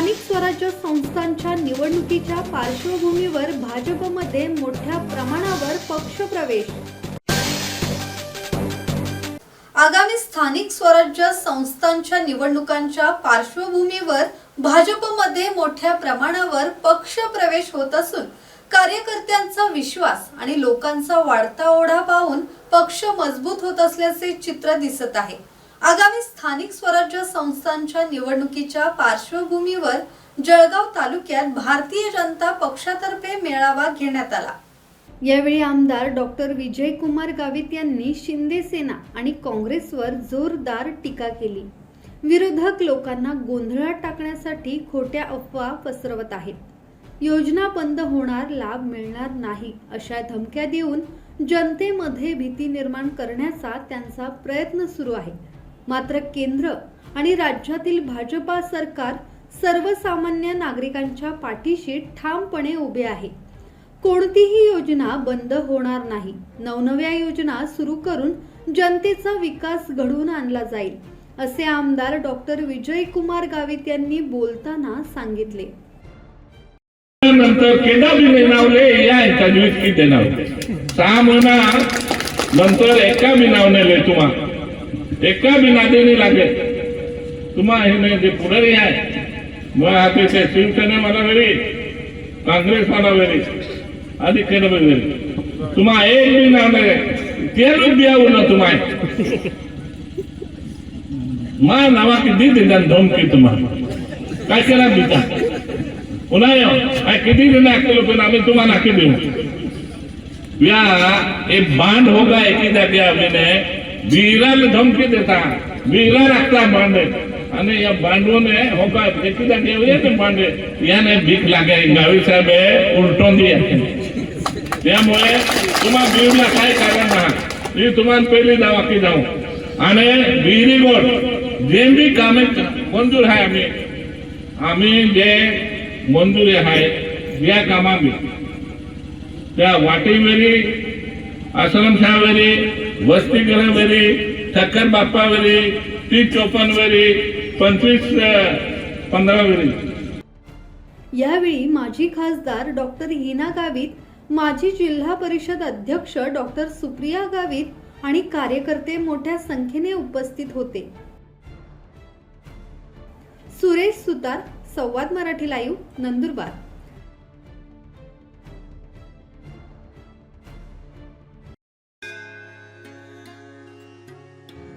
स्थानिक स्वराज्य संस्थांच्या निवडणुकीच्या पार्श्वभूमीवर भाजपमध्ये मोठ्या प्रमाणावर पक्षप्रवेश. आगामी स्थानिक स्वराज्य संस्थांच्या निवडणुकांच्या पार्श्वभूमीवर भाजपमध्ये मोठ्या प्रमाणावर पक्ष प्रवेश होत असून कार्यकर्त्यांचा विश्वास आणि लोकांचा वाढता ओढा पाहून पक्ष मजबूत होत असल्याचे चित्र दिसत आहे. आगामी स्थानिक स्वराज्य संस्थांच्या निवडणुकीच्या पार्श्वभूमीवर जळगाव तालुक्यात भारतीय जनता पक्षातर्फे मेळावा घेण्यात आला. यावेळी आमदार डॉक्टर विजयकुमार गावित यांनी शिंदे सेना आणि काँग्रेसवर जोरदार टीका केली. विरोधक लोकांना गोंधळात टाकण्यासाठी खोट्या अफवा पसरवत आहेत. योजना बंद होणार लाभ मिळणार नाही अशा धमक्या देऊन जनतेमध्ये भीती निर्माण करण्याचा त्यांचा प्रयत्न सुरू आहे. मात्र केंद्र आणि राज्यातील भाजपा सरकार सर्वसामान्य नागरिकांच्या पाठीशी ठामपणे उभे आहे. कोणतीही योजना बंद होणार नाही. नवनव्या योजना सुरू करून जनतेचा विकास घडवून आणला जाईल असे आमदार डॉक्टर विजय कुमार गावित यांनी बोलताना सांगितले. नंतर केदा बी या एका की नाव सहा महिना नंतर एका बी नाव नेले एका बी नादे लागे तुम्हा हे नाही जे पुढारी आहे. मग अतिशय ते शिवसेने मला वेळी काँग्रेस मला वेळी आधी केलं वेळी तुम्हा एक बी नाव नाही. तेल बी ना तुम्हा मा नावा किती दिला धमकी तुम्हा. काय केला बिता? पुन्हा या काय किती दिन लागतील पण आम्ही तुम्हाला नाकी देऊ? या हे बांध होगा एकी जागी आम्ही वीराला धमकी देता वीरा लागता बांड आणि या बांडवने होगा एकी जागी येऊया ते बांडे याने भीक लागे गावी साहेब हे उलटून दिया त्यामुळे तुम्हा बीडला काय कारण नाही मी तुम्हाला पहिली जावा की जाऊ आणि विहिरी गोड जे बी कामे मंजूर आहे आम्ही आम्ही जे मंजुरी आहे या कामांनी त्या वाटेवेरी वस्ती घरावरी ठक्कर बाप्पावरी तीस चोपनवरी पंचवीस पंधरावरी यावेळी माजी खासदार डॉक्टर हिना गावित माजी जिल्हा परिषद अध्यक्ष डॉक्टर सुप्रिया गावित आणि कार्यकर्ते मोठ्या संख्येने उपस्थित होते. सुरेश सुतार संवाद मराठी लाईव्ह नंदुरबार.